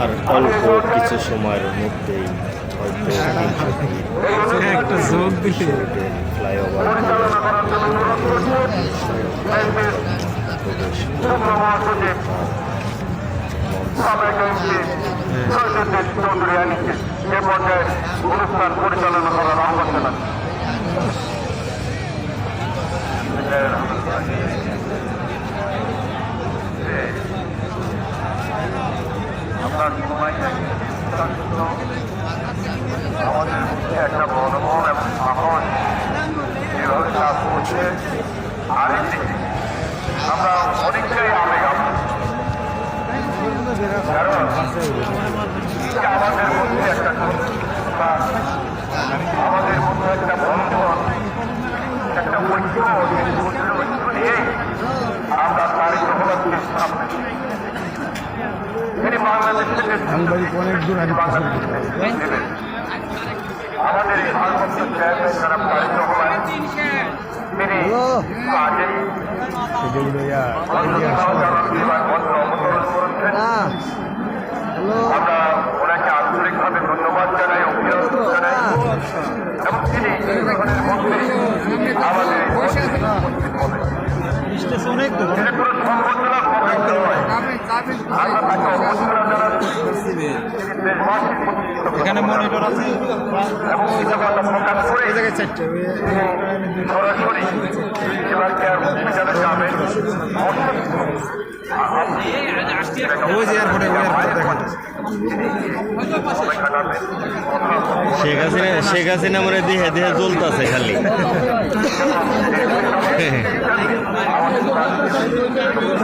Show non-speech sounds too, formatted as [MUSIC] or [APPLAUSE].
আর অল্প কিছু সময়ের মধ্যেই হয়তো একটা দিলে। ফ্লাইওভার অনুষ্ঠান পরিচালনা করার আহ্বান জানান আমরা অনেকটাই আবেগ কারণ আমাদের মধ্যে একটা বা আমাদের মধ্যে একটা বন্ধন একটা ঐক্য এই আমরা তারিখ হলাকে তিনি নেবেন। আমাদের এই ভারপ্রাপ্ত চেয়ারম্যান যারা পালিত 定线。好了，今天，এখানে মনিটর আছে? জায়গায় চারটে ওই যে এয়ারপোর্টে শেখ হাসিনা শেখ হাসিনা মনে দেহে দেহে জ্বলতেছে খালি। [LAUGHS] [LAUGHS]